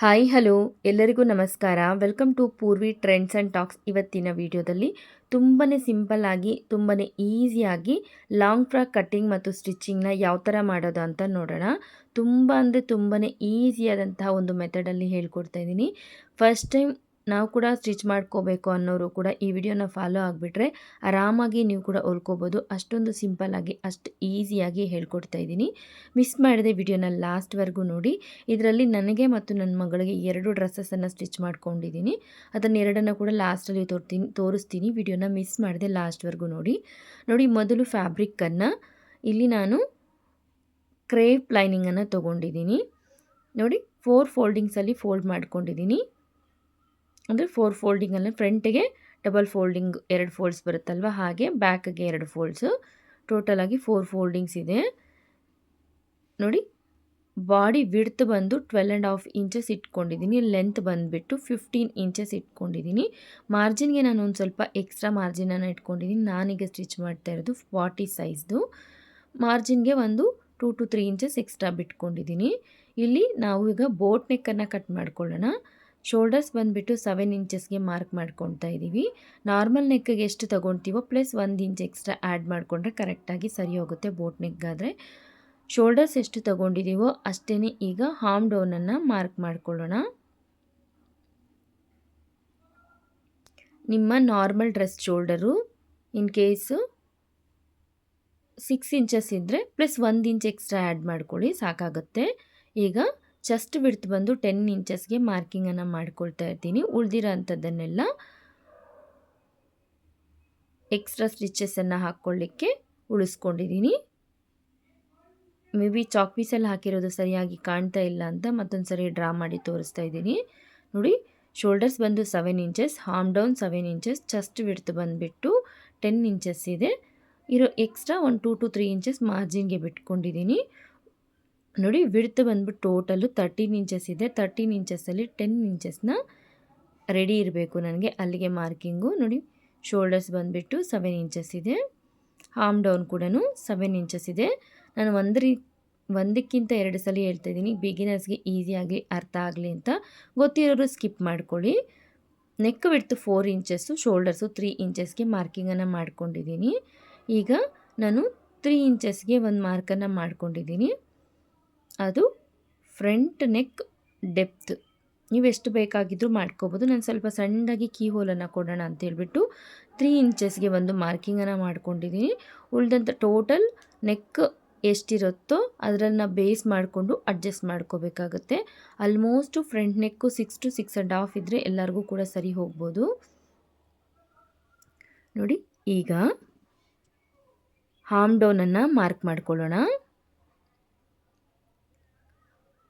Hi, hello, ಎಲ್ಲರಿಗೂ ನಮಸ್ಕಾರ. Welcome to Poorvi trends and talks ಇವತ್ತಿನ ವಿಡಿಯೋದಲ್ಲಿ ತುಂಬಾ ಸಿಂಪಲ್ ಆಗಿ ತುಂಬಾ ಈಸಿಯಾಗಿ ಲಾಂಗ್ ಫ್ರಾಕ್ ಕಟ್ಟಿಂಗ್ ಮತ್ತು ಸ್ಟಿಚ್ಚಿಂಗ್ನ ಯಾವ ಥರ ಮಾಡೋದು ಅಂತ ನೋಡೋಣ. ತುಂಬ ಅಂದರೆ ತುಂಬಾ ಈಸಿಯಾದಂತಹ ಒಂದು ಮೆಥಡಲ್ಲಿ ಹೇಳ್ಕೊಡ್ತಾ ಇದ್ದೀನಿ. ಫಸ್ಟ್ ಟೈಮ್ ನಾವು ಕೂಡ ಸ್ಟಿಚ್ ಮಾಡ್ಕೋಬೇಕು ಅನ್ನೋರು ಕೂಡ ಈ ವಿಡಿಯೋನ ಫಾಲೋ ಆಗಿಬಿಟ್ರೆ ಆರಾಮಾಗಿ ನೀವು ಕೂಡ ಹೊಲ್ಕೋಬೋದು. ಅಷ್ಟೊಂದು ಸಿಂಪಲ್ಲಾಗಿ ಅಷ್ಟು ಈಸಿಯಾಗಿ ಹೇಳ್ಕೊಡ್ತಾ ಇದ್ದೀನಿ. ಮಿಸ್ ಮಾಡಿದೆ ವಿಡಿಯೋನ ಲಾಸ್ಟ್ವರೆಗೂ ನೋಡಿ. ಇದರಲ್ಲಿ ನನಗೆ ಮತ್ತು ನನ್ನ ಮಗಳಿಗೆ ಎರಡು ಡ್ರೆಸ್ಸಸನ್ನು ಸ್ಟಿಚ್ ಮಾಡ್ಕೊಂಡಿದ್ದೀನಿ. ಅದನ್ನು ಎರಡನ್ನು ಕೂಡ ಲಾಸ್ಟಲ್ಲಿ ತೋರ್ತೀನಿ, ತೋರಿಸ್ತೀನಿ. ವಿಡಿಯೋನ ಮಿಸ್ ಮಾಡಿದೆ ಲಾಸ್ಟ್ವರೆಗೂ ನೋಡಿ. ನೋಡಿ, ಮೊದಲು ಫ್ಯಾಬ್ರಿಕ್ಕನ್ನು. ಇಲ್ಲಿ ನಾನು ಕ್ರೇಪ್ ಲೈನಿಂಗನ್ನು ತೊಗೊಂಡಿದ್ದೀನಿ. ನೋಡಿ, ಫೋರ್ ಫೋಲ್ಡಿಂಗ್ಸಲ್ಲಿ ಫೋಲ್ಡ್ ಮಾಡ್ಕೊಂಡಿದ್ದೀನಿ. ಅಂದರೆ ಫೋರ್ ಫೋಲ್ಡಿಂಗಲ್ಲಿ ಫ್ರಂಟಿಗೆ ಡಬಲ್ ಫೋಲ್ಡಿಂಗ್ ಎರಡು ಫೋಲ್ಡ್ಸ್ ಬರುತ್ತಲ್ವ? ಹಾಗೆ ಬ್ಯಾಕ್ಗೆ ಎರಡು ಫೋಲ್ಡ್ಸು ಟೋಟಲಾಗಿ ಫೋರ್ ಫೋಲ್ಡಿಂಗ್ಸ್ ಇದೆ. ನೋಡಿ ಬಾಡಿ ವಿಡ್ತ್ ಬಂದು ಟ್ವೆಲ್ ಆ್ಯಂಡ್ ಹಾಫ್ ಇಂಚಸ್ ಇಟ್ಕೊಂಡಿದ್ದೀನಿ. ಲೆಂತ್ ಬಂದುಬಿಟ್ಟು ಫಿಫ್ಟೀನ್ ಇಂಚಸ್ ಇಟ್ಕೊಂಡಿದ್ದೀನಿ. ಮಾರ್ಜಿನ್ಗೆ ನಾನು ಒಂದು ಸ್ವಲ್ಪ ಎಕ್ಸ್ಟ್ರಾ ಮಾರ್ಜಿನನ್ನು ಇಟ್ಕೊಂಡಿದ್ದೀನಿ. ನಾನೀಗ ಸ್ಟಿಚ್ ಮಾಡ್ತಾ ಇರೋದು ಫಾರ್ಟಿ ಸೈಜ್ದು ಮಾರ್ಜಿನ್ಗೆ ಒಂದು two to three inches extra ಬಿಟ್ಕೊಂಡಿದ್ದೀನಿ. ಇಲ್ಲಿ ನಾವು ಈಗ ಬೋಟ್ ನೆಕ್ಕನ್ನು ಕಟ್ ಮಾಡ್ಕೊಳ್ಳೋಣ. ಶೋಲ್ಡರ್ಸ್ ಬಂದುಬಿಟ್ಟು ಸೆವೆನ್ ಇಂಚಸ್ಗೆ ಮಾರ್ಕ್ ಮಾಡ್ಕೊತಾ ಇದ್ದೀವಿ ನಾರ್ಮಲ್ ನೆಕ್ಗೆ ಎಷ್ಟು ತೊಗೊಳ್ತೀವೋ ಪ್ಲಸ್ ಒಂದು ಇಂಚ್ ಎಕ್ಸ್ಟ್ರಾ ಆ್ಯಡ್ ಮಾಡಿಕೊಂಡ್ರೆ ಕರೆಕ್ಟಾಗಿ ಸರಿ ಹೋಗುತ್ತೆ ಬೋಟ್ ನೆಕ್ಗಾದರೆ ಶೋಲ್ಡರ್ಸ್ ಎಷ್ಟು ತೊಗೊಂಡಿದ್ದೀವೋ ಅಷ್ಟೇ ಈಗ ಹಾಮ್ ಡೌನನ್ನು ಮಾರ್ಕ್ ಮಾಡ್ಕೊಳ್ಳೋಣ. ನಿಮ್ಮ normal dress shoulder in case six inches ಇದ್ದರೆ ಪ್ಲಸ್ ಒಂದು ಇಂಚ್ ಎಕ್ಸ್ಟ್ರಾ ಆ್ಯಡ್ ಮಾಡ್ಕೊಳ್ಳಿ, ಸಾಕಾಗುತ್ತೆ. ಈಗ ಚೆಸ್ಟ್ ಬಿಡ್ತು ಬಂದು ಟೆನ್ ಇಂಚಸ್ಗೆ ಮಾರ್ಕಿಂಗನ್ನು ಮಾಡ್ಕೊಳ್ತಾ ಇರ್ತೀನಿ. ಉಳಿದಿರೋ ಅಂಥದ್ದನ್ನೆಲ್ಲ ಎಕ್ಸ್ಟ್ರಾ ಸ್ಟಿಚಸನ್ನು ಹಾಕ್ಕೊಳ್ಳಿಕ್ಕೆ ಉಳಿಸ್ಕೊಂಡಿದ್ದೀನಿ ಮೇ ಬಿ ಚಾಕ್ ಪೀಸಲ್ಲಿ ಹಾಕಿರೋದು ಸರಿಯಾಗಿ ಕಾಣ್ತಾ ಇಲ್ಲ ಅಂತ ಮತ್ತೊಂದು ಸರಿ ಡ್ರಾ ಮಾಡಿ ತೋರಿಸ್ತಾ ಇದ್ದೀನಿ. ನೋಡಿ ಶೋಲ್ಡರ್ಸ್ ಬಂದು seven inches hem down seven inches chest width ಬಂದುಬಿಟ್ಟು ಟೆನ್ ಇಂಚಸ್ ಇದೆ. ಇರೋ ಎಕ್ಸ್ಟ್ರಾ ಒಂದು ಟೂ ಟು ತ್ರೀ ಇಂಚಸ್ ಮಾರ್ಜಿನ್ಗೆ ಬಿಟ್ಕೊಂಡಿದ್ದೀನಿ ನೋಡಿ ವಿಡ್ತ್ ಬಂದ್ಬಿಟ್ಟು ಟೋಟಲು ತರ್ಟೀನ್ ಇಂಚಸ್ ಇದೆ. ತರ್ಟೀನ್ ಇಂಚಸ್ಸಲ್ಲಿ ಟೆನ್ ಇಂಚಸ್ನ ರೆಡಿ ಇರಬೇಕು ನನಗೆ. ಅಲ್ಲಿಗೆ ಮಾರ್ಕಿಂಗು ನೋಡಿ ಶೋಲ್ಡರ್ಸ್ ಬಂದುಬಿಟ್ಟು ಸೆವೆನ್ ಇಂಚಸ್ ಇದೆ. ಹಾಮ್ ಡೌನ್ ಕೂಡ ಸೆವೆನ್ ಇಂಚಸ್ ಇದೆ. ನಾನು ಒಂದು ರೀ ಒಂದಕ್ಕಿಂತ ಎರಡು ಸಲ ಹೇಳ್ತಾ ಇದ್ದೀನಿ. ಬಿಗಿನರ್ಸ್ಗೆ ಈಸಿಯಾಗಿ ಅರ್ಥ ಆಗಲಿ ಅಂತ ಗೊತ್ತಿರೋರು ಸ್ಕಿಪ್ ಮಾಡ್ಕೊಳ್ಳಿ. Neck width four inches shoulders three ಇಂಚಸ್ಗೆ ಮಾರ್ಕಿಂಗನ್ನು ಮಾಡ್ಕೊಂಡಿದ್ದೀನಿ. ಈಗ ನಾನು ತ್ರೀ ಇಂಚಸ್ಗೆ ಒಂದು ಮಾರ್ಕನ್ನು ಮಾಡ್ಕೊಂಡಿದ್ದೀನಿ. ಅದು ಫ್ರಂಟ್ ನೆಕ್ ಡೆಪ್ತ್. ನೀವು ಎಷ್ಟು ಬೇಕಾಗಿದ್ದರೂ ಮಾಡ್ಕೋಬೋದು. ನಾನು ಸ್ವಲ್ಪ ಸಣ್ಣದಾಗಿ ಕೀ ಹೋಲನ್ನು ಕೊಡೋಣ ಅಂತ ಹೇಳಿಬಿಟ್ಟು ತ್ರೀ ಇಂಚಸ್ಗೆ ಒಂದು ಮಾರ್ಕಿಂಗನ್ನು ಮಾಡ್ಕೊಂಡಿದ್ದೀನಿ. ಉಳಿದಂಥ ಟೋಟಲ್ ನೆಕ್ ಎಷ್ಟಿರುತ್ತೋ ಅದರನ್ನು ಬೇಸ್ ಮಾಡಿಕೊಂಡು ಅಡ್ಜಸ್ಟ್ ಮಾಡ್ಕೋಬೇಕಾಗುತ್ತೆ. Almost front neck six to six and half ಇದ್ದರೆ ಎಲ್ಲರಿಗೂ ಕೂಡ ಸರಿ ಹೋಗ್ಬೋದು. ನೋಡಿ, ಈಗ ಹಾಮ್ ಡೌನನ್ನು ಮಾರ್ಕ್ ಮಾಡ್ಕೊಳ್ಳೋಣ.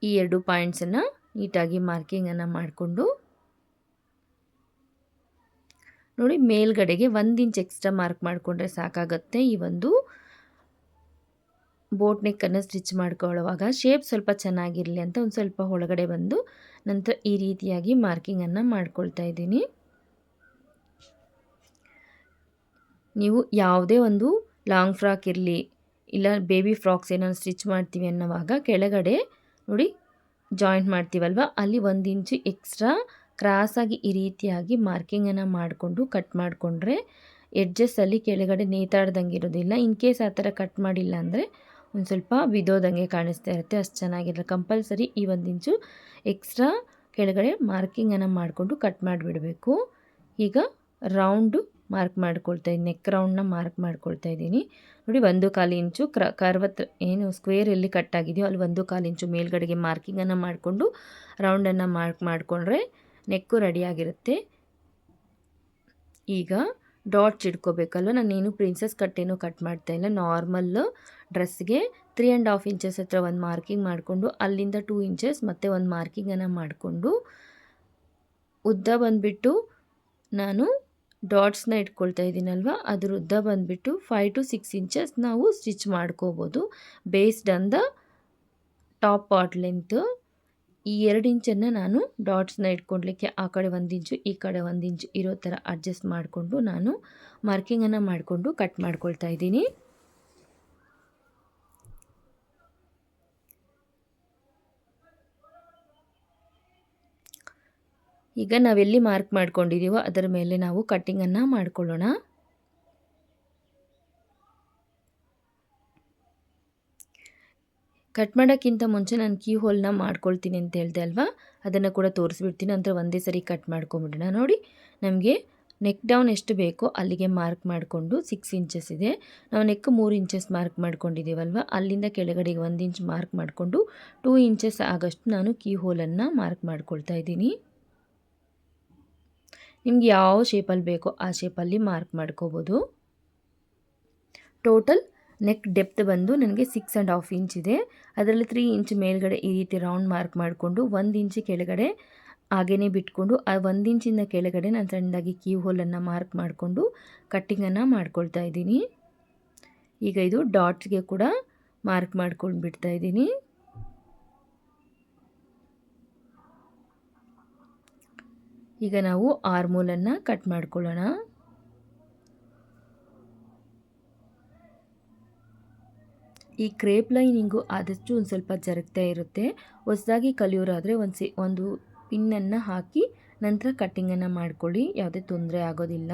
ಈ ಎರಡು ಪಾಯಿಂಟ್ಸನ್ನು ನೀಟಾಗಿ ಮಾರ್ಕಿಂಗನ್ನು ಮಾಡಿಕೊಂಡು ನೋಡಿ ಮೇಲ್ಗಡೆಗೆ ಒಂದು ಇಂಚ್ ಎಕ್ಸ್ಟ್ರಾ ಮಾರ್ಕ್ ಮಾಡಿಕೊಂಡ್ರೆ ಸಾಕಾಗುತ್ತೆ. ಈ ಒಂದು ಬೋಟ್ ನೆಕ್ಕನ್ನು ಸ್ಟಿಚ್ ಮಾಡ್ಕೊಳ್ಳುವಾಗ ಶೇಪ್ ಸ್ವಲ್ಪ ಚೆನ್ನಾಗಿರಲಿ ಅಂತ ಒಂದು ಸ್ವಲ್ಪ ಒಳಗಡೆ ಬಂದು ನಂತರ ಈ ರೀತಿಯಾಗಿ ಮಾರ್ಕಿಂಗನ್ನು ಮಾಡ್ಕೊಳ್ತಾ ಇದ್ದೀನಿ. ನೀವು ಯಾವುದೇ ಒಂದು ಲಾಂಗ್ ಫ್ರಾಕ್ ಇರಲಿ ಇಲ್ಲ ಬೇಬಿ ಫ್ರಾಕ್ಸ್ ಏನೋ ಸ್ಟಿಚ್ ಮಾಡ್ತೀವಿ ಅನ್ನೋವಾಗ ಕೆಳಗಡೆ ನೋಡಿ ಜಾಯಿಂಟ್ ಮಾಡ್ತೀವಲ್ವ? ಅಲ್ಲಿ ಒಂದು ಇಂಚು ಎಕ್ಸ್ಟ್ರಾ ಕ್ರಾಸಾಗಿ ಈ ರೀತಿಯಾಗಿ ಮಾರ್ಕಿಂಗನ್ನು ಮಾಡಿಕೊಂಡು ಕಟ್ ಮಾಡಿಕೊಂಡ್ರೆ ಎಡ್ಜಸ್ಸಲ್ಲಿ ಕೆಳಗಡೆ ನೇತಾಡ್ದಂಗೆ ಇರೋದಿಲ್ಲ ಇನ್ ಕೇಸ್ ಆ ಥರ ಕಟ್ ಮಾಡಿಲ್ಲ ಅಂದರೆ ಒಂದು ಸ್ವಲ್ಪ ಬಿದೋದಂಗೆ ಕಾಣಿಸ್ತಾ ಇರುತ್ತೆ. ಅಷ್ಟು ಚೆನ್ನಾಗಿರಲ್ಲ. ಕಂಪಲ್ಸರಿ ಈ ಒಂದು ಇಂಚು ಎಕ್ಸ್ಟ್ರಾ ಕೆಳಗಡೆ ಮಾರ್ಕಿಂಗನ್ನು ಮಾಡಿಕೊಂಡು ಕಟ್ ಮಾಡಿಬಿಡಬೇಕು. ಈಗ ರೌಂಡು ಮಾರ್ಕ್ ಮಾಡ್ಕೊಳ್ತಾ ಇದ್ದೀನಿ ನೆಕ್ ರೌಂಡ್ನ ಮಾರ್ಕ್ ಮಾಡ್ಕೊಳ್ತಾ ಇದ್ದೀನಿ. ನೋಡಿ, ಒಂದು ಕಾಲು ಇಂಚು ಕ್ರ ಕರ್ವತ್, ಏನು ಸ್ಕ್ವೇರ್ ಎಲ್ಲಿ ಕಟ್ ಆಗಿದೆಯೋ ಅಲ್ಲಿ ಒಂದು ಕಾಲು ಇಂಚು ಮೇಲ್ಗಡೆಗೆ ಮಾರ್ಕಿಂಗನ್ನು ಮಾಡಿಕೊಂಡು ರೌಂಡನ್ನು ಮಾರ್ಕ್ ಮಾಡಿಕೊಂಡ್ರೆ ನೆಕ್ಕು ರೆಡಿಯಾಗಿರುತ್ತೆ ಈಗ ಡಾಟ್ಸ್ ಇಟ್ಕೋಬೇಕಲ್ವ? ನಾನೇನು ಪ್ರಿನ್ಸಸ್ ಕಟ್ಟೇನು ಕಟ್ ಮಾಡ್ತಾ ಇಲ್ಲ. ನಾರ್ಮಲ್ ಡ್ರೆಸ್ಗೆ ತ್ರೀ ಆ್ಯಂಡ್ ಹಾಫ್ ಇಂಚಸ್ ಹತ್ರ ಒಂದು ಮಾರ್ಕಿಂಗ್ ಮಾಡಿಕೊಂಡು ಅಲ್ಲಿಂದ ಟೂ ಇಂಚಸ್ ಮತ್ತು ಒಂದು ಮಾರ್ಕಿಂಗನ್ನು ಮಾಡಿಕೊಂಡು ಉದ್ದ ಬಂದುಬಿಟ್ಟು ನಾನು ಡಾಟ್ಸ್ನ ಇಟ್ಕೊಳ್ತಾ ಇದ್ದೀನಲ್ವ ಅದ್ರ ಉದ್ದ ಬಂದುಬಿಟ್ಟು ಫೈವ್ ಟು ಸಿಕ್ಸ್ ಇಂಚಸ್ ನಾವು ಸ್ಟಿಚ್ ಮಾಡ್ಕೋಬೋದು. Based on the top part length ಈ ಎರಡು ಇಂಚನ್ನು ನಾನು ಡಾಟ್ಸ್ನ ಇಟ್ಕೊಳ್ಲಿಕ್ಕೆ ಆ ಕಡೆ ಒಂದು ಇಂಚು ಈ ಕಡೆ ಒಂದು ಇಂಚು ಇರೋ ಥರ ಅಡ್ಜಸ್ಟ್ ಮಾಡಿಕೊಂಡು ನಾನು ಮಾರ್ಕಿಂಗನ್ನು ಮಾಡಿಕೊಂಡು ಕಟ್ ಮಾಡ್ಕೊಳ್ತಾ ಇದ್ದೀನಿ. ಈಗ ನಾವೆಲ್ಲಿ ಮಾರ್ಕ್ ಮಾಡ್ಕೊಂಡಿದ್ದೀವೋ ಅದರ ಮೇಲೆ ನಾವು ಕಟ್ಟಿಂಗನ್ನು ಮಾಡ್ಕೊಳ್ಳೋಣ. ಕಟ್ ಮಾಡೋಕ್ಕಿಂತ ಮುಂಚೆ ನಾನು ಕೀ ಹೋಲ್ನ ಮಾಡ್ಕೊಳ್ತೀನಿ ಅಂತ ಹೇಳ್ದೆ ಅಲ್ವಾ? ಅದನ್ನು ಕೂಡ ತೋರಿಸ್ಬಿಡ್ತೀನಿ. ನಂತರ ಒಂದೇ ಸರಿ ಕಟ್ ಮಾಡ್ಕೊಂಬಿಡೋಣ. ನೋಡಿ, ನಮಗೆ ನೆಕ್ ಡೌನ್ ಎಷ್ಟು ಬೇಕೋ ಅಲ್ಲಿಗೆ ಮಾರ್ಕ್ ಮಾಡಿಕೊಂಡು ಸಿಕ್ಸ್ ಇಂಚಸ್ ಇದೆ. ನಾವು ನೆಕ್ ಮೂರು ಇಂಚಸ್ ಮಾರ್ಕ್ ಮಾಡ್ಕೊಂಡಿದ್ದೀವಲ್ವ ಅಲ್ಲಿಂದ ಕೆಳಗಡೆಗೆ ಒಂದು ಇಂಚ್ ಮಾರ್ಕ್ ಮಾಡಿಕೊಂಡು ಟೂ ಇಂಚಸ್ ಆಗಷ್ಟು ನಾನು ಕೀ ಹೋಲನ್ನು ಮಾರ್ಕ್ ಮಾಡ್ಕೊಳ್ತಾ ಇದ್ದೀನಿ. ನಿಮ್ಗೆ ಯಾವ ಶೇಪಲ್ಲಿ ಬೇಕೋ ಆ ಶೇಪಲ್ಲಿ ಮಾರ್ಕ್ ಮಾಡ್ಕೋಬೋದು. ಟೋಟಲ್ ನೆಕ್ ಡೆಪ್ತ್ ಬಂದು ನನಗೆ ಸಿಕ್ಸ್ ಆ್ಯಂಡ್ ಹಾಫ್ ಇಂಚ್ ಇದೆ. ಅದರಲ್ಲಿ ತ್ರೀ ಇಂಚ್ ಮೇಲ್ಗಡೆ ಈ ರೀತಿ ರೌಂಡ್ ಮಾರ್ಕ್ ಮಾಡಿಕೊಂಡು ಒಂದು ಇಂಚ್ ಕೆಳಗಡೆ ಹಾಗೇ ಬಿಟ್ಕೊಂಡು ಆ ಒಂದು ಇಂಚಿಂದ ಕೆಳಗಡೆ ನಾನು ಸಣ್ಣದಾಗಿ ಕೀ ಹೋಲನ್ನು ಮಾರ್ಕ್ ಮಾಡಿಕೊಂಡು ಕಟ್ಟಿಂಗನ್ನು ಮಾಡ್ಕೊಳ್ತಾ ಇದ್ದೀನಿ. ಈಗ ಇದು ಡಾಟ್ಸ್ಗೆ ಕೂಡ ಮಾರ್ಕ್ ಮಾಡ್ಕೊಂಡು ಬಿಡ್ತಾ ಇದ್ದೀನಿ. ಈಗ ನಾವು ಆರ್ಮೂಲನ್ನು ಕಟ್ ಮಾಡ್ಕೊಳ್ಳೋಣ. ಈ ಕ್ರೇಪ್ ಲೈನಿಂಗು ಆದಷ್ಟು ಒಂದು ಸ್ವಲ್ಪ ಜರುಗ್ತಾ ಇರುತ್ತೆ. ಹೊಸದಾಗಿ ಕಲಿಯೋರಾದರೆ ಒಂದು ಸಿ, ಒಂದು ಪಿನ್ನನ್ನು ಹಾಕಿ ನಂತರ ಕಟ್ಟಿಂಗನ್ನು ಮಾಡ್ಕೊಳ್ಳಿ. ಯಾವುದೇ ತೊಂದರೆ ಆಗೋದಿಲ್ಲ.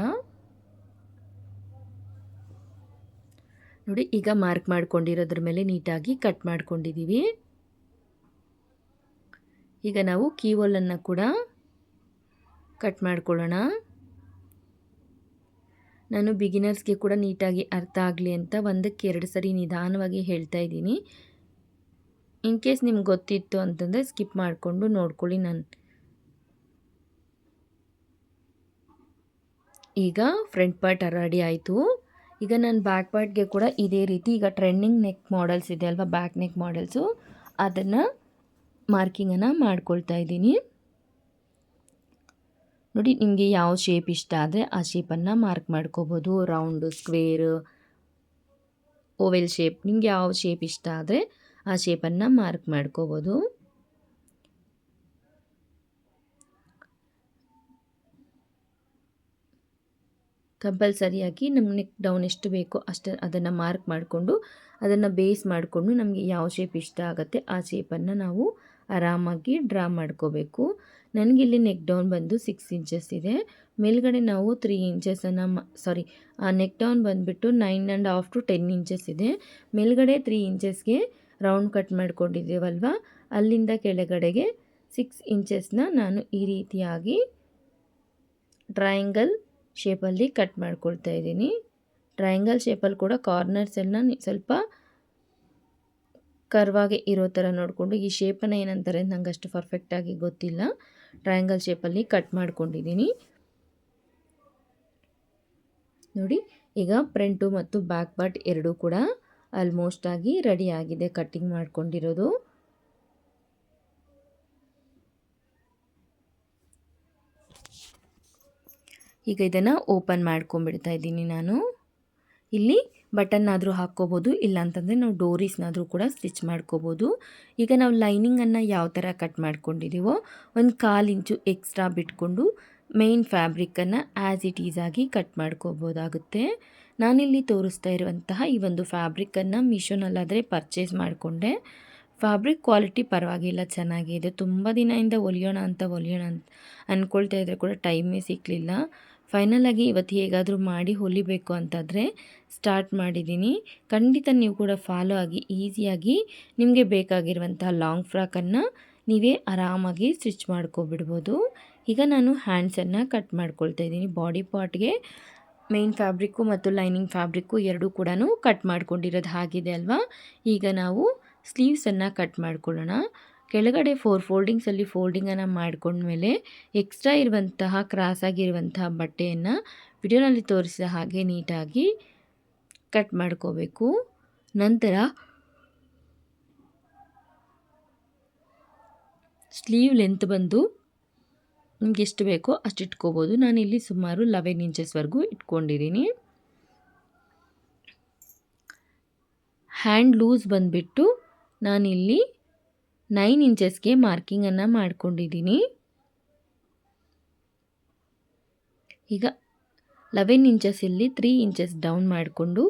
ನೋಡಿ, ಈಗ ಮಾರ್ಕ್ ಮಾಡ್ಕೊಂಡಿರೋದ್ರ ಮೇಲೆ ನೀಟಾಗಿ ಕಟ್ ಮಾಡ್ಕೊಂಡಿದ್ದೀವಿ ಈಗ ನಾವು ಕೀವೋಲನ್ನು ಕೂಡ ಕಟ್ ಮಾಡ್ಕೊಳ್ಳೋಣ. ನಾನು ಬಿಗಿನರ್ಸ್ಗೆ ಕೂಡ ನೀಟಾಗಿ ಅರ್ಥ ಆಗಲಿ ಅಂತ ಒಂದಕ್ಕೆ ಎರಡು ಸರಿ ನಿಧಾನವಾಗಿ ಹೇಳ್ತಾ ಇದ್ದೀನಿ. ಇನ್ ಕೇಸ್ ನಿಮ್ಗೆ ಗೊತ್ತಿತ್ತು ಅಂತಂದರೆ ಸ್ಕಿಪ್ ಮಾಡಿಕೊಂಡು ನೋಡ್ಕೊಳ್ಳಿ ನಾನು. ಈಗ ಫ್ರಂಟ್ ಪಾರ್ಟ್ ರೆಡಿ ಆಯಿತು. ಈಗ ನಾನು ಬ್ಯಾಕ್ ಪಾರ್ಟ್ಗೆ ಕೂಡ ಇದೇ ರೀತಿ ಈಗ ಟ್ರೆಂಡಿಂಗ್ ನೆಕ್ ಮಾಡಲ್ಸ್ ಇದೆ ಅಲ್ವಾ? ಬ್ಯಾಕ್ ನೆಕ್ ಮಾಡಲ್ಸು ಅದನ್ನು ಮಾರ್ಕಿಂಗನ್ನು ಮಾಡ್ಕೊಳ್ತಾ ಇದ್ದೀನಿ. ನೋಡಿ ನಿಮಗೆ ಯಾವ ಶೇಪ್ ಇಷ್ಟ ಆದರೆ ಆ ಶೇಪನ್ನು ಮಾರ್ಕ್ ಮಾಡ್ಕೋಬೋದು. ರೌಂಡು ಸ್ಕ್ವೇರ್ ಓವೆಲ್ ಶೇಪ್ ನಿಮಗೆ ಯಾವ ಶೇಪ್ ಇಷ್ಟ ಆದರೆ ಆ ಶೇಪನ್ನು ಮಾರ್ಕ್ ಮಾಡ್ಕೋಬೋದು. ಕಂಪಲ್ಸರಿಯಾಗಿ ನಮ್ಮ ನೆಕ್ ಡೌನ್ ಎಷ್ಟು ಬೇಕೋ ಅಷ್ಟು ಅದನ್ನು ಮಾರ್ಕ್ ಮಾಡಿಕೊಂಡು, ಅದನ್ನು ಬೇಸ್ ಮಾಡಿಕೊಂಡು ನಮಗೆ ಯಾವ ಶೇಪ್ ಇಷ್ಟ ಆಗುತ್ತೆ ಆ ಶೇಪನ್ನು ನಾವು ಆರಾಮಾಗಿ ಡ್ರಾ ಮಾಡ್ಕೋಬೇಕು. ನನಗಿಲ್ಲಿ ನೆಕ್ ಡೌನ್ ಬಂದು ಸಿಕ್ಸ್ ಇಂಚಸ್ ಇದೆ. ಮೇಲ್ಗಡೆ ನಾವು ತ್ರೀ ಇಂಚಸನ್ನು ಮ ಸಾರಿ ಆ ನೆಕ್ ಡೌನ್ ಬಂದುಬಿಟ್ಟು nine and half to ten inches ಇದೆ. ಮೇಲ್ಗಡೆ ತ್ರೀ ಇಂಚಸ್ಗೆ ರೌಂಡ್ ಕಟ್ ಮಾಡ್ಕೊಂಡಿದ್ದೀವಲ್ವ? ಅಲ್ಲಿಂದ ಕೆಳಗಡೆಗೆ ಸಿಕ್ಸ್ ಇಂಚಸ್ನ ನಾನು ಈ ರೀತಿಯಾಗಿ ಟ್ರಯಾಂಗಲ್ ಶೇಪಲ್ಲಿ ಕಟ್ ಮಾಡ್ಕೊಳ್ತಾ ಇದ್ದೀನಿ. ಟ್ರಯಾಂಗಲ್ ಶೇಪಲ್ಲಿ ಕೂಡ ಕಾರ್ನರ್ಸನ್ನು ಸ್ವಲ್ಪ ಕರ್ವಾಗೆ ಇರೋ ಥರ ನೋಡಿಕೊಂಡು ಈ ಶೇಪನ್ನು ಏನಂತಾರೆ ನಂಗೆ ಅಷ್ಟು ಪರ್ಫೆಕ್ಟಾಗಿ ಗೊತ್ತಿಲ್ಲ. ಟ್ರಯಾಂಗಲ್ ಶೇಪಲ್ಲಿ ಕಟ್ ಮಾಡ್ಕೊಂಡಿದ್ದೀನಿ. ನೋಡಿ, ಈಗ ಫ್ರಂಟು ಮತ್ತು ಬ್ಯಾಕ್ ಪಾರ್ಟ್ ಎರಡೂ ಕೂಡ ಆಲ್ಮೋಸ್ಟ್ ಆಗಿ ರೆಡಿ ಆಗಿದೆ ಕಟ್ಟಿಂಗ್ ಮಾಡ್ಕೊಂಡಿರೋದು. ಈಗ ಇದನ್ನು ಓಪನ್ ಮಾಡ್ಕೊಂಬಿಡ್ತಾ ಇದ್ದೀನಿ ನಾನು. ಇಲ್ಲಿ ಬಟನ್ನಾದರೂ ಹಾಕ್ಕೋಬೋದು ಇಲ್ಲ ಅಂತಂದರೆ ನಾವು ಡೋರೀಸ್ನಾದರೂ ಕೂಡ ಸ್ಟಿಚ್ ಮಾಡ್ಕೋಬೋದು. ಈಗ ನಾವು ಲೈನಿಂಗನ್ನು ಯಾವ ಥರ ಕಟ್ ಮಾಡ್ಕೊಂಡಿದ್ದೀವೋ ಒಂದು ಕಾಲು ಇಂಚು ಎಕ್ಸ್ಟ್ರಾ ಬಿಟ್ಕೊಂಡು ಮೇನ್ ಫ್ಯಾಬ್ರಿಕ್ಕನ್ನು ಆ್ಯಸ್ ಇಟ್ ಈಸ್ ಆಗಿ ಕಟ್ ಮಾಡ್ಕೋಬೋದಾಗುತ್ತೆ. ನಾನಿಲ್ಲಿ ತೋರಿಸ್ತಾ ಇರುವಂತಹ ಈ ಒಂದು ಫ್ಯಾಬ್ರಿಕ್ಕನ್ನು ಮೀಶೋನಲ್ಲಾದರೆ ಪರ್ಚೇಸ್ ಮಾಡಿಕೊಂಡೆ. ಫ್ಯಾಬ್ರಿಕ್ ಕ್ವಾಲಿಟಿ ಪರವಾಗಿಲ್ಲ, ಚೆನ್ನಾಗಿದೆ. ತುಂಬ ದಿನದಿಂದ ಹೊಲಿಯೋಣ ಅಂತ ಹೊಲಿಯೋಣ ಅಂತ ಅಂದ್ಕೊಳ್ತಾ ಇದ್ದರೆ ಕೂಡ ಟೈಮೇ ಸಿಕ್ಕಲಿಲ್ಲ ಫೈನಲಾಗಿ ಇವತ್ತು ಹೇಗಾದರೂ ಮಾಡಿ ಹೊಲಿಬೇಕು ಅಂತಾದರೆ ಸ್ಟಾರ್ಟ್ ಮಾಡಿದ್ದೀನಿ. ಖಂಡಿತ ನೀವು ಕೂಡ ಫಾಲೋ ಆಗಿ, ಈಸಿಯಾಗಿ ನಿಮಗೆ ಬೇಕಾಗಿರುವಂತಹ ಲಾಂಗ್ ಫ್ರಾಕನ್ನು ನೀವೇ ಆರಾಮಾಗಿ ಸ್ಟಿಚ್ ಮಾಡ್ಕೊಬಿಡ್ಬೋದು. ಈಗ ನಾನು ಹ್ಯಾಂಡ್ಸನ್ನು ಕಟ್ ಮಾಡ್ಕೊಳ್ತಾ ಇದ್ದೀನಿ. ಬಾಡಿ ಪಾರ್ಟ್ಗೆ ಮೇನ್ ಫ್ಯಾಬ್ರಿಕ್ಕು ಮತ್ತು ಲೈನಿಂಗ್ ಫ್ಯಾಬ್ರಿಕ್ಕು ಎರಡೂ ಕೂಡ ಕಟ್ ಮಾಡ್ಕೊಂಡಿರೋದು ಹಾಗಿದೆ ಅಲ್ವಾ? ಈಗ ನಾವು ಸ್ಲೀವ್ಸನ್ನು ಕಟ್ ಮಾಡ್ಕೊಳ್ಳೋಣ. ಕೆಳಗಡೆ ಫೋರ್ ಫೋಲ್ಡಿಂಗ್ಸಲ್ಲಿ ಫೋಲ್ಡಿಂಗನ್ನು ಮಾಡಿಕೊಂಡ್ಮೇಲೆ ಎಕ್ಸ್ಟ್ರಾ ಇರುವಂತಹ ಕ್ರಾಸಾಗಿರುವಂತಹ ಬಟ್ಟೆಯನ್ನು ವಿಡಿಯೋನಲ್ಲಿ ತೋರಿಸಿದ ಹಾಗೆ ನೀಟಾಗಿ ಕಟ್ ಮಾಡ್ಕೋಬೇಕು. ನಂತರ ಸ್ಲೀವ್ ಲೆಂತ್ ಬಂದು ನಿಮ್ಗೆ ಎಷ್ಟು ಬೇಕೋ ಅಷ್ಟು ಇಟ್ಕೋಬೋದು. ನಾನಿಲ್ಲಿ ಸುಮಾರು ಲೆವೆನ್ ಇಂಚಸ್ವರೆಗೂ ಇಟ್ಕೊಂಡಿದ್ದೀನಿ. ಹ್ಯಾಂಡ್ ಲೂಸ್ ಬಂದುಬಿಟ್ಟು ನಾನಿಲ್ಲಿ ನೈನ್ ಇಂಚಸ್ಗೆ ಮಾರ್ಕಿಂಗನ್ನು ಮಾಡ್ಕೊಂಡಿದ್ದೀನಿ ಈಗ ಲೆವೆನ್ ಇಂಚಸ್ ಇಲ್ಲಿ ತ್ರೀ ಇಂಚಸ್ ಡೌನ್ ಮಾಡಿಕೊಂಡು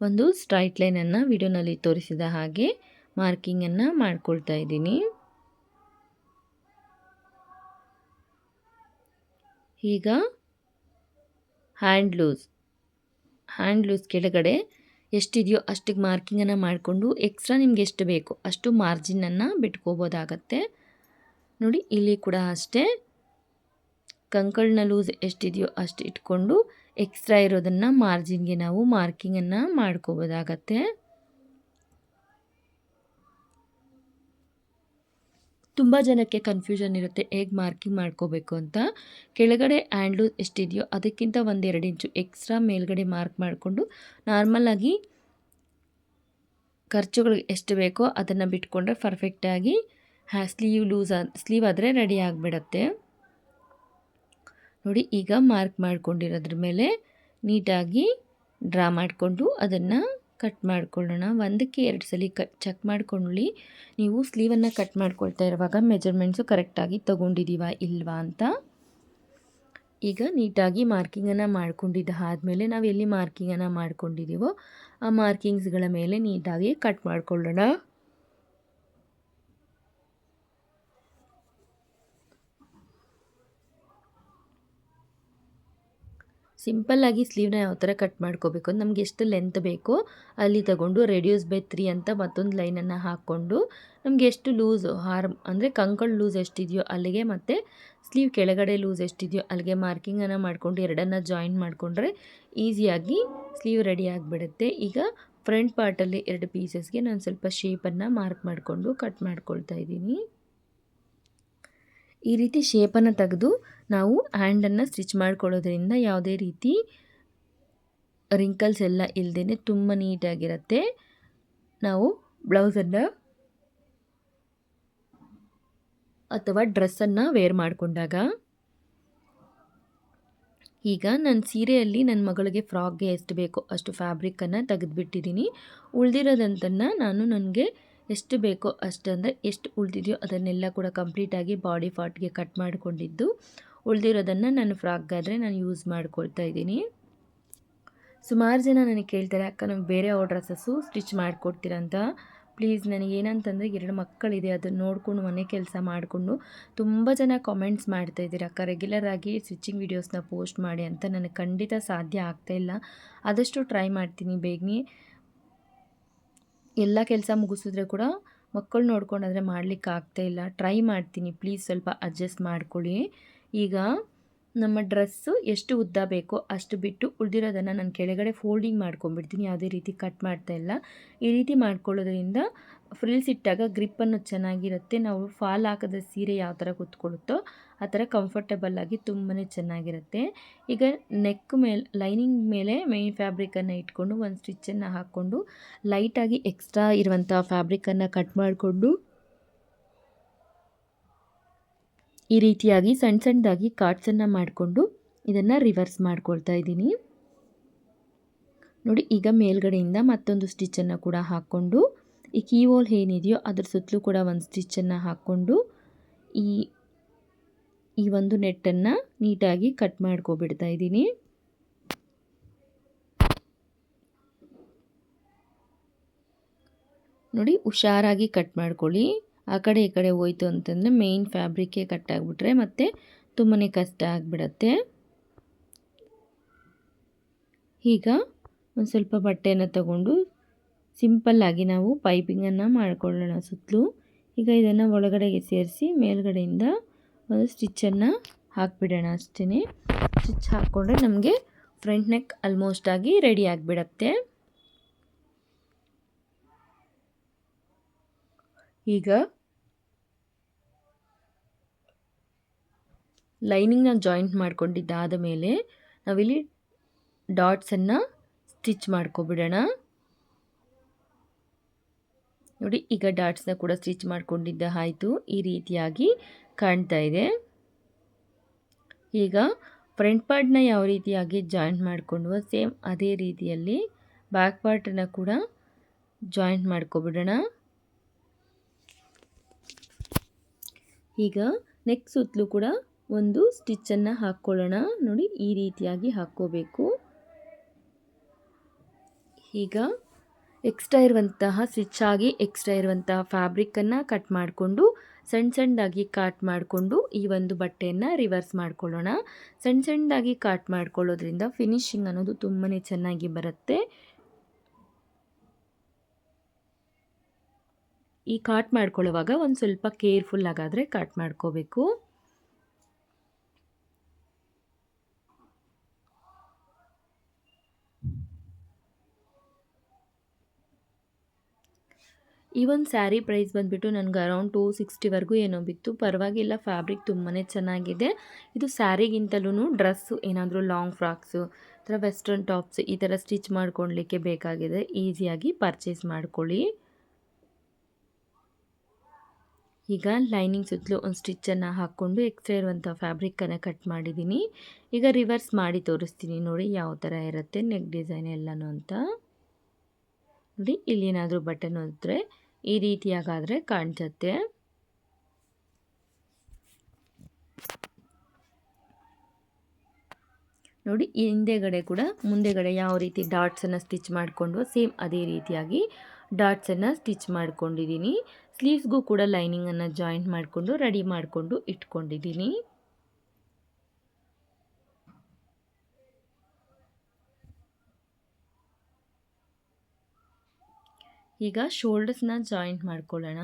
ಒಂದು ಸ್ಟ್ರೈಟ್ ಲೈನನ್ನು ವಿಡಿಯೋನಲ್ಲಿ ತೋರಿಸಿದ ಹಾಗೆ ಮಾರ್ಕಿಂಗನ್ನು ಮಾಡಿಕೊಳ್ತಾ ಇದ್ದೀನಿ. ಈಗ ಹ್ಯಾಂಡ್ ಲೂಸ್ ಹ್ಯಾಂಡ್ ಲೂಸ್ ಕೆಳಗಡೆ ಎಷ್ಟಿದೆಯೋ ಅಷ್ಟಿಗೆ ಮಾರ್ಕಿಂಗನ್ನು ಮಾಡಿಕೊಂಡು ಎಕ್ಸ್ಟ್ರಾ ನಿಮ್ಗೆ ಎಷ್ಟು ಬೇಕು ಅಷ್ಟು ಮಾರ್ಜಿನನ್ನು ಬಿಟ್ಕೋಬೋದಾಗತ್ತೆ. ನೋಡಿ, ಇಲ್ಲಿ ಕೂಡ ಅಷ್ಟೇ. ಕಂಕಳ್ನ ಲೂಸ್ ಎಷ್ಟಿದೆಯೋ ಅಷ್ಟು ಇಟ್ಕೊಂಡು ಎಕ್ಸ್ಟ್ರಾ ಇರೋದನ್ನು ಮಾರ್ಜಿನ್ಗೆ ನಾವು ಮಾರ್ಕಿಂಗನ್ನು ಮಾಡ್ಕೋಬೋದಾಗತ್ತೆ. ತುಂಬ ಜನಕ್ಕೆ ಕನ್ಫ್ಯೂಷನ್ ಇರುತ್ತೆ, ಹೇಗೆ ಮಾರ್ಕಿಂಗ್ ಮಾಡ್ಕೋಬೇಕು ಅಂತ. ಕೆಳಗಡೆ ಹ್ಯಾಂಡ್ಲು ಎಷ್ಟಿದೆಯೋ ಅದಕ್ಕಿಂತ ಒಂದೆರಡು ಇಂಚು ಎಕ್ಸ್ಟ್ರಾ ಮೇಲ್ಗಡೆ ಮಾರ್ಕ್ ಮಾಡಿಕೊಂಡು ನಾರ್ಮಲಾಗಿ ಖರ್ಚುಗಳು ಎಷ್ಟು ಬೇಕೋ ಅದನ್ನು ಬಿಟ್ಕೊಂಡ್ರೆ ಪರ್ಫೆಕ್ಟಾಗಿ ಹ್ಯಾ ಸ್ಲೀವ್ ಲೂಸ್ ಸ್ಲೀವ್ ಆದರೆ ರೆಡಿ ಆಗಿಬಿಡತ್ತೆ. ನೋಡಿ, ಈಗ ಮಾರ್ಕ್ ಮಾಡಿಕೊಂಡಿರೋದ್ರ ಮೇಲೆ ನೀಟಾಗಿ ಡ್ರಾ ಮಾಡಿಕೊಂಡು ಅದನ್ನು ಕಟ್ ಮಾಡ್ಕೊಳ್ಳೋಣ. ಒಂದಕ್ಕೆ ಎರಡು ಸಲ ಕಟ್ ಚೆಕ್ ಮಾಡ್ಕೊಳ್ಳಿ. ನೀವು ಸ್ಲೀವನ್ನು ಕಟ್ ಮಾಡ್ಕೊಳ್ತಾ ಇರುವಾಗ ಮೆಜರ್ಮೆಂಟ್ಸು ಕರೆಕ್ಟಾಗಿ ತೊಗೊಂಡಿದ್ದೀವ ಇಲ್ವಾ ಅಂತ. ಈಗ ನೀಟಾಗಿ ಮಾರ್ಕಿಂಗನ್ನು ಮಾಡ್ಕೊಂಡಿದ್ದ ಆದಮೇಲೆ ನಾವು ಎಲ್ಲಿ ಮಾರ್ಕಿಂಗನ್ನು ಮಾಡ್ಕೊಂಡಿದ್ದೀವೋ ಆ ಮಾರ್ಕಿಂಗ್ಸ್ಗಳ ಮೇಲೆ ನೀಟಾಗಿ ಕಟ್ ಮಾಡ್ಕೊಳ್ಳೋಣ. ಸಿಂಪಲ್ಲಾಗಿ ಸ್ಲೀವ್ನ ಯಾವ ಥರ ಕಟ್ ಮಾಡ್ಕೋಬೇಕು ನಮ್ಗೆ ಎಷ್ಟು ಲೆಂತ್ ಬೇಕೋ, ಅಲ್ಲಿ ತಗೊಂಡು ರೆಡ್ಯೂಸ್ ಬೈ ತ್ರೀ ಅಂತ ಮತ್ತೊಂದು ಲೈನನ್ನು ಹಾಕ್ಕೊಂಡು, ನಮಗೆ ಎಷ್ಟು ಲೂಸ್ ಹಾರ್ ಅಂದರೆ ಕಂಕಳ್ ಲೂಸ್ ಎಷ್ಟಿದೆಯೋ ಅಲ್ಲಿಗೆ ಮತ್ತು ಸ್ಲೀವ್ ಕೆಳಗಡೆ ಲೂಸ್ ಎಷ್ಟಿದೆಯೋ ಅಲ್ಲಿಗೆ ಮಾರ್ಕಿಂಗನ್ನು ಮಾಡಿಕೊಂಡು ಎರಡನ್ನು ಜಾಯಿನ್ ಮಾಡಿಕೊಂಡ್ರೆ ಈಸಿಯಾಗಿ ಸ್ಲೀವ್ ರೆಡಿ ಆಗಿಬಿಡುತ್ತೆ. ಈಗ ಫ್ರಂಟ್ ಪಾರ್ಟಲ್ಲಿ ಎರಡು ಪೀಸಸ್ಗೆ ನಾನು ಸ್ವಲ್ಪ ಶೇಪನ್ನು ಮಾರ್ಕ್ ಮಾಡಿಕೊಂಡು ಕಟ್ ಮಾಡ್ಕೊಳ್ತಾ ಇದ್ದೀನಿ. ಈ ರೀತಿ ಶೇಪನ್ನು ತೆಗೆದು ನಾವು ಹ್ಯಾಂಡನ್ನು ಸ್ಟಿಚ್ ಮಾಡ್ಕೊಳ್ಳೋದ್ರಿಂದ ಯಾವುದೇ ರೀತಿ ರಿಂಕಲ್ಸ್ ಎಲ್ಲ ಇಲ್ಲದೇ ತುಂಬ ನೀಟಾಗಿರುತ್ತೆ. ನಾವು ಬ್ಲೌಸನ್ನು ಅಥವಾ ಡ್ರೆಸ್ಸನ್ನು ವೇರ್ ಮಾಡಿಕೊಂಡಾಗ ಈಗ ನನ್ನ ಸೀರೆಯಲ್ಲಿ ನನ್ನ ಮಗಳಿಗೆ ಫ್ರಾಕ್ಗೆ ಎಷ್ಟು ಬೇಕೋ ಅಷ್ಟು ಫ್ಯಾಬ್ರಿಕ್ಕನ್ನು ತೆಗೆದುಬಿಟ್ಟಿದ್ದೀನಿ. ಉಳಿದಿರೋದಂತನ್ನು ನಾನು ನನಗೆ ಎಷ್ಟು ಬೇಕೋ ಅಷ್ಟಂದರೆ ಎಷ್ಟು ಉಳಿದಿದೆಯೋ ಅದನ್ನೆಲ್ಲ ಕೂಡ ಕಂಪ್ಲೀಟಾಗಿ ಬಾಡಿ ಪಾರ್ಟ್ಗೆ ಕಟ್ ಮಾಡಿಕೊಂಡಿದ್ದು. ಉಳಿದಿರೋದನ್ನು ನಾನು ಫ್ರಾಕ್ಗಾದರೆ ನಾನು ಯೂಸ್ ಮಾಡ್ಕೊಳ್ತಾ ಇದ್ದೀನಿ. ಸುಮಾರು ಜನ ನನಗೆ ಕೇಳ್ತಾರೆ, ಅಕ್ಕ, ನಮ್ಗೆ ಬೇರೆ ಡ್ರೆಸ್ಸಸ್ಸು ಸ್ಟಿಚ್ ಮಾಡಿಕೊಡ್ತೀರಂತ ಪ್ಲೀಸ್ ನನಗೆ ಏನಂತಂದರೆ ಎರಡು ಮಕ್ಕಳಿದೆ ಅದನ್ನು ನೋಡಿಕೊಂಡು ಮನೆ ಕೆಲಸ ಮಾಡಿಕೊಂಡು ತುಂಬ ಜನ ಕಾಮೆಂಟ್ಸ್ ಮಾಡ್ತಾ ಮಾಡ್ತಾಯಿದ್ದೀರ ಅಕ್ಕ ರೆಗ್ಯುಲರಾಗಿ ಸ್ಟಿಚಿಂಗ್ ವೀಡಿಯೋಸ್ನ ಪೋಸ್ಟ್ ಮಾಡಿ ಅಂತ ನನಗೆ ಖಂಡಿತ ಸಾಧ್ಯ ಆಗ್ತಾಯಿಲ್ಲ ಆದಷ್ಟು ಟ್ರೈ ಮಾಡ್ತೀನಿ ಬೇಗನೆ. ಎಲ್ಲ ಕೆಲಸ ಮುಗಿಸಿದ್ರೆ ಕೂಡ ಮಕ್ಕಳು ನೋಡ್ಕೊಂಡಾದರೆ ಮಾಡಲಿಕ್ಕೆ ಆಗ್ತಾಯಿಲ್ಲ ಟ್ರೈ ಮಾಡ್ತೀನಿ, ಪ್ಲೀಸ್ ಸ್ವಲ್ಪ ಅಡ್ಜಸ್ಟ್ ಮಾಡ್ಕೊಳ್ಳಿ. ಈಗ ನಮ್ಮ ಡ್ರೆಸ್ಸು ಎಷ್ಟು ಉದ್ದ ಬೇಕೋ ಅಷ್ಟು ಬಿಟ್ಟು ಉಳಿದಿರೋದನ್ನು ನಾನು ಕೆಳಗಡೆ ಫೋಲ್ಡಿಂಗ್ ಮಾಡ್ಕೊಂಡ್ಬಿಡ್ತೀನಿ. ಯಾವುದೇ ರೀತಿ ಕಟ್ ಮಾಡ್ತಾ ಇಲ್ಲ. ಈ ರೀತಿ ಮಾಡ್ಕೊಳ್ಳೋದ್ರಿಂದ ಫ್ರಿಲ್ಸ್ ಇಟ್ಟಾಗ ಗ್ರಿಪ್ಪನ್ನು ಚೆನ್ನಾಗಿರುತ್ತೆ. ನಾವು ಫಾಲ್ ಹಾಕದ ಸೀರೆ ಯಾವ ಥರ ಕೂತ್ಕೊಳ್ಳುತ್ತೋ ಆ ಥರ ಕಂಫರ್ಟಬಲ್ ಆಗಿ ತುಂಬಾ ಚೆನ್ನಾಗಿರುತ್ತೆ. ಈಗ ನೆಕ್ ಮೇಲೆ, ಲೈನಿಂಗ್ ಮೇಲೆ ಮೈನ್ ಫ್ಯಾಬ್ರಿಕನ್ನು ಇಟ್ಕೊಂಡು ಒಂದು ಸ್ಟಿಚ್ಚನ್ನು ಹಾಕ್ಕೊಂಡು ಲೈಟಾಗಿ ಎಕ್ಸ್ಟ್ರಾ ಇರುವಂಥ ಫ್ಯಾಬ್ರಿಕನ್ನು ಕಟ್ ಮಾಡಿಕೊಂಡು ಈ ರೀತಿಯಾಗಿ ಸಣ್ಣ ಸಣ್ಣದಾಗಿ ಕಾರ್ಡ್ಸನ್ನು ಮಾಡಿಕೊಂಡು ಇದನ್ನು ರಿವರ್ಸ್ ಮಾಡ್ಕೊಳ್ತಾ ಇದ್ದೀನಿ. ನೋಡಿ, ಈಗ ಮೇಲ್ಗಡೆಯಿಂದ ಮತ್ತೊಂದು ಸ್ಟಿಚ್ಚನ್ನು ಕೂಡ ಹಾಕ್ಕೊಂಡು, ಈ ಕೀವೋಲ್ ಏನಿದೆಯೋ ಅದ್ರ ಸುತ್ತಲೂ ಕೂಡ ಒಂದು ಸ್ಟಿಚ್ಚನ್ನು ಹಾಕ್ಕೊಂಡು, ಈ ಈ ಒಂದು ನೆಟ್ಟನ್ನು ನೀಟಾಗಿ ಕಟ್ ಮಾಡ್ಕೊಬಿಡ್ತಾ ಇದ್ದೀನಿ. ನೋಡಿ, ಹುಷಾರಾಗಿ ಕಟ್ ಮಾಡ್ಕೊಳ್ಳಿ. ಆ ಕಡೆ ಈ ಕಡೆ ಹೋಯ್ತು ಅಂತಂದರೆ ಮೇಯ್ನ್ ಫ್ಯಾಬ್ರಿಕ್ಕೇ ಕಟ್ ಆಗಿಬಿಟ್ರೆ ಮತ್ತು ತುಂಬಾ ಕಷ್ಟ ಆಗಿಬಿಡತ್ತೆ. ಈಗ ಒಂದು ಸ್ವಲ್ಪ ಬಟ್ಟೆನ ತಗೊಂಡು ಸಿಂಪಲ್ಲಾಗಿ ನಾವು ಪೈಪಿಂಗನ್ನು ಮಾಡಿಕೊಳ್ಳೋಣ ಸುತ್ತಲೂ ಈಗ ಇದನ್ನು ಒಳಗಡೆಗೆ ಸೇರಿಸಿ ಮೇಲ್ಗಡೆಯಿಂದ ಒಂದು ಸ್ಟಿಚ್ಚನ್ನು ಹಾಕಿಬಿಡೋಣ ಅಷ್ಟೇ ಸ್ಟಿಚ್ ಹಾಕ್ಕೊಂಡ್ರೆ ನಮಗೆ ಫ್ರಂಟ್ ನೆಕ್ ಆಲ್ಮೋಸ್ಟ್ ಆಗಿ ರೆಡಿ ಆಗಿಬಿಡತ್ತೆ. ಈಗ ಲೈನಿಂಗ್ನ ಜಾಯಿಂಟ್ ಮಾಡ್ಕೊಂಡಿದ್ದಾದ ಮೇಲೆ ನಾವಿಲ್ಲಿ ಡಾಟ್ಸನ್ನು ಸ್ಟಿಚ್ ಮಾಡ್ಕೊಬಿಡೋಣ. ನೋಡಿ, ಈಗ ಡಾಟ್ಸ್ನ ಕೂಡ ಸ್ಟಿಚ್ ಮಾಡ್ಕೊಂಡಿದ್ದ ಆಯಿತು. ಈ ರೀತಿಯಾಗಿ ಕಾಣ್ತಾ ಇದೆ. ಈಗ ಫ್ರಂಟ್ ಪಾರ್ಟ್ನ ಯಾವ ರೀತಿಯಾಗಿ ಜಾಯಿಂಟ್ ಮಾಡಿಕೊಂಡು ಸೇಮ್ ಅದೇ ರೀತಿಯಲ್ಲಿ ಬ್ಯಾಕ್ ಪಾರ್ಟನ್ನು ಕೂಡ ಜಾಯಿಂಟ್ ಮಾಡ್ಕೊಬಿಡೋಣ. ಈಗ ನೆಕ್ ಸುತ್ತಲೂ ಕೂಡ ಒಂದು ಸ್ಟಿಚ್ಚನ್ನು ಹಾಕ್ಕೊಳ್ಳೋಣ. ನೋಡಿ, ಈ ರೀತಿಯಾಗಿ ಹಾಕ್ಕೋಬೇಕು. ಈಗ ಎಕ್ಸ್ಟ್ರಾ ಇರುವಂತಹ ಸ್ಟಿಚ್ ಆಗಿ ಎಕ್ಸ್ಟ್ರಾ ಇರುವಂತಹ ಫ್ಯಾಬ್ರಿಕ್ಕನ್ನು ಕಟ್ ಮಾಡಿಕೊಂಡು ಸಣ್ಣ ಸಣ್ಣದಾಗಿ ಕಾಟ್ ಮಾಡಿಕೊಂಡು ಈ ಒಂದು ಬಟ್ಟೆಯನ್ನು ರಿವರ್ಸ್ ಮಾಡ್ಕೊಳ್ಳೋಣ. ಸಣ್ಣ ಸಣ್ಣದಾಗಿ ಕಾಟ್ ಮಾಡ್ಕೊಳ್ಳೋದ್ರಿಂದ ಫಿನಿಶಿಂಗ್ ಅನ್ನೋದು ತುಂಬಾ ಚೆನ್ನಾಗಿ ಬರುತ್ತೆ. ಈ ಕಾಟ್ ಮಾಡ್ಕೊಳ್ಳುವಾಗ ಒಂದು ಸ್ವಲ್ಪ ಕೇರ್ಫುಲ್ ಆಗಾದರೆ ಕಾಟ್ ಮಾಡ್ಕೋಬೇಕು. ಈ ಒಂದು ಸ್ಯಾರಿ ಪ್ರೈಸ್ ಬಂದುಬಿಟ್ಟು ನನಗೆ ಅರೌಂಡ್ ಟೂ ಸಿಕ್ಸ್ಟಿವರೆಗೂ ಏನೋ ಬಿತ್ತು. ಪರವಾಗಿಲ್ಲ ಫ್ಯಾಬ್ರಿಕ್ ತುಂಬಾ ಚೆನ್ನಾಗಿದೆ. ಇದು ಸ್ಯಾರಿಗಿಂತಲೂ ಡ್ರೆಸ್ಸು ಏನಾದರೂ ಲಾಂಗ್ ಫ್ರಾಕ್ಸು ಥರ ವೆಸ್ಟರ್ನ್ ಟಾಪ್ಸ್ ಈ ಥರ ಸ್ಟಿಚ್ ಮಾಡ್ಕೊಳ್ಲಿಕ್ಕೆ ಬೇಕಾಗಿದೆ. ಈಸಿಯಾಗಿ ಪರ್ಚೇಸ್ ಮಾಡ್ಕೊಳ್ಳಿ. ಈಗ ಲೈನಿಂಗ್ ಸುತ್ತಲೂ ಒಂದು ಸ್ಟಿಚ್ಚನ್ನು ಹಾಕ್ಕೊಂಡು ಎಕ್ಸ್ಟ್ರಾ ಇರುವಂಥ ಫ್ಯಾಬ್ರಿಕ್ಕನ್ನು ಕಟ್ ಮಾಡಿದ್ದೀನಿ. ಈಗ ರಿವರ್ಸ್ ಮಾಡಿ ತೋರಿಸ್ತೀನಿ. ನೋಡಿ ಯಾವ ಥರ ಇರುತ್ತೆ ನೆಕ್ ಡಿಸೈನ್ ಎಲ್ಲನೂ ಅಂತ. ನೋಡಿ, ಇಲ್ಲಿ ಏನಾದರೂ ಬಟನ್ ಹೋದರೆ ಈ ರೀತಿಯಾಗಾದರೆ ಕಾಣಿಸುತ್ತೆ. ನೋಡಿ, ಹಿಂದೆಗಡೆ ಕೂಡ ಮುಂದೆಗಡೆ ಯಾವ ರೀತಿ ಡಾಟ್ಸನ್ನು ಸ್ಟಿಚ್ ಮಾಡಿಕೊಂಡು ಸೇಮ್ ಅದೇ ರೀತಿಯಾಗಿ ಡಾಟ್ಸನ್ನು ಸ್ಟಿಚ್ ಮಾಡ್ಕೊಂಡಿದ್ದೀನಿ. ಸ್ಲೀವ್ಸ್ಗೂ ಕೂಡ ಲೈನಿಂಗನ್ನು ಜಾಯಿಂಟ್ ಮಾಡಿಕೊಂಡು ರೆಡಿ ಮಾಡಿಕೊಂಡು ಇಟ್ಕೊಂಡಿದ್ದೀನಿ. ಈಗ ಶೋಲ್ಡರ್ಸ್ನ ಜಾಯಿಂಟ್ ಮಾಡ್ಕೊಳ್ಳೋಣ.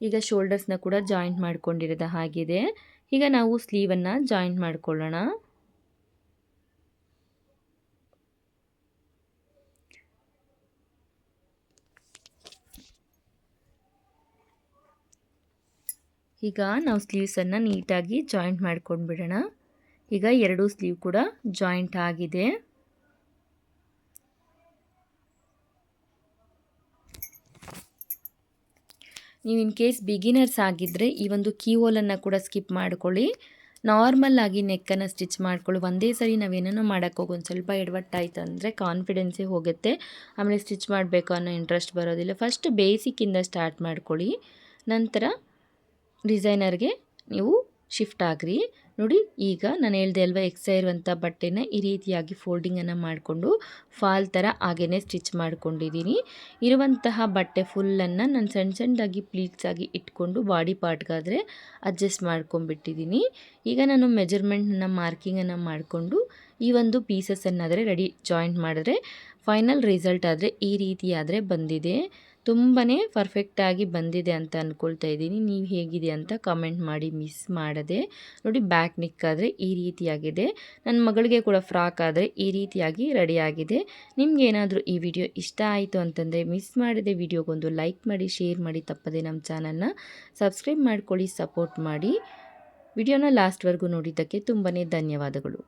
ಈಗ ಶೋಲ್ಡರ್ಸ್ನ ಕೂಡ ಜಾಯಿಂಟ್ ಮಾಡ್ಕೊಂಡಿರೋದು ಹಾಗಿದೆ. ಈಗ ನಾವು ಸ್ಲೀವನ್ನು ಜಾಯಿಂಟ್ ಮಾಡ್ಕೊಳ್ಳೋಣ. ಈಗ ನಾವು ಸ್ಲೀವ್ಸನ್ನು ನೀಟಾಗಿ ಜಾಯಿಂಟ್ ಮಾಡ್ಕೊಂಡು ಬಿಡೋಣ ಈಗ ಎರಡೂ ಸ್ಲೀವ್ ಕೂಡ ಜಾಯಿಂಟ್ ಆಗಿದೆ. ನೀವು ಇನ್ ಕೇಸ್ ಬಿಗಿನರ್ಸ್ ಆಗಿದ್ದರೆ ಈ ಒಂದು ಕೀವೋಲನ್ನು ಕೂಡ ಸ್ಕಿಪ್ ಮಾಡ್ಕೊಳ್ಳಿ. ನಾರ್ಮಲ್ ಆಗಿ ನೆಕ್ಕನ್ನು ಸ್ಟಿಚ್ ಮಾಡ್ಕೊಳ್ಳಿ. ಒಂದೇ ಸರಿ ನಾವೇನೋ ಮಾಡೋಕ್ಕೋಗಿ ಒಂದು ಸ್ವಲ್ಪ ಎಡವಟ್ಟಾಯ್ತು ಅಂದರೆ ಕಾನ್ಫಿಡೆನ್ಸೇ ಹೋಗುತ್ತೆ. ಆಮೇಲೆ ಸ್ಟಿಚ್ ಮಾಡಬೇಕು ಅನ್ನೋ ಇಂಟ್ರೆಸ್ಟ್ ಬರೋದಿಲ್ಲ. ಫಸ್ಟ್ ಬೇಸಿಕ್ಕಿಂದ ಸ್ಟಾರ್ಟ್ ಮಾಡ್ಕೊಳ್ಳಿ. ನಂತರ ಡಿಸೈನರ್ಗೆ ನೀವು ಶಿಫ್ಟ್ ಆಗ್ರಿ. ನೋಡಿ, ಈಗ ನಾನು ಹೇಳ್ದೆ ಅಲ್ವಾ ಎಕ್ಸ್ಟ್ರಾ ಇರುವಂಥ ಬಟ್ಟೆನ ಈ ರೀತಿಯಾಗಿ ಫೋಲ್ಡಿಂಗನ್ನು ಮಾಡಿಕೊಂಡು ಫಾಲ್ ಥರ ಹಾಗೇ ಸ್ಟಿಚ್ ಮಾಡ್ಕೊಂಡಿದ್ದೀನಿ ಇರುವಂತಹ ಬಟ್ಟೆ ಫುಲ್ಲನ್ನು ನಾನು ಸಣ್ಣ ಸಣ್ಣದಾಗಿ ಪ್ಲೀಟ್ಸ್ ಆಗಿ ಇಟ್ಕೊಂಡು ಬಾಡಿ ಪಾರ್ಟ್ಗಾದರೆ ಅಡ್ಜಸ್ಟ್ ಮಾಡ್ಕೊಂಬಿಟ್ಟಿದ್ದೀನಿ ಈಗ ನಾನು ಮೆಜರ್ಮೆಂಟ್ನ ಮಾರ್ಕಿಂಗನ್ನು ಮಾಡಿಕೊಂಡು ಈ ಒಂದು ಪೀಸಸ್ಸನ್ನಾದರೆ ರೆಡಿ ಜಾಯಿಂಟ್ ಮಾಡಿದ್ರೆ ಫೈನಲ್ ರಿಸಲ್ಟ್ ಆದರೆ ಈ ರೀತಿಯಾದರೆ ಬಂದಿದೆ. ತುಂಬಾ ಪರ್ಫೆಕ್ಟಾಗಿ ಬಂದಿದೆ ಅಂತ ಅಂದ್ಕೊಳ್ತಾ ಇದ್ದೀನಿ. ನೀವು ಹೇಗಿದೆ ಅಂತ ಕಮೆಂಟ್ ಮಾಡಿ ಮಿಸ್ ಮಾಡದೆ. ನೋಡಿ ಬ್ಯಾಕ್ ನಿಕ್ಕಾದರೆ ಈ ರೀತಿಯಾಗಿದೆ. ನನ್ನ ಮಗಳಿಗೆ ಕೂಡ ಫ್ರಾಕ್ ಆದರೆ ಈ ರೀತಿಯಾಗಿ ರೆಡಿಯಾಗಿದೆ ನಿಮ್ಗೆ ಏನಾದರೂ ಈ ವಿಡಿಯೋ ಇಷ್ಟ ಆಯಿತು ಅಂತಂದರೆ ಮಿಸ್ ಮಾಡಿದೆ ವಿಡಿಯೋಗೊಂದು ಲೈಕ್ ಮಾಡಿ ಶೇರ್ ಮಾಡಿ, ತಪ್ಪದೆ ನಮ್ಮ ಚಾನಲ್ನ ಸಬ್ಸ್ಕ್ರೈಬ್ ಮಾಡ್ಕೊಳ್ಳಿ ಸಪೋರ್ಟ್ ಮಾಡಿ. ವಿಡಿಯೋನ ಲಾಸ್ಟ್ವರೆಗೂ ನೋಡಿದ್ದಕ್ಕೆ ತುಂಬಾ ಧನ್ಯವಾದಗಳು.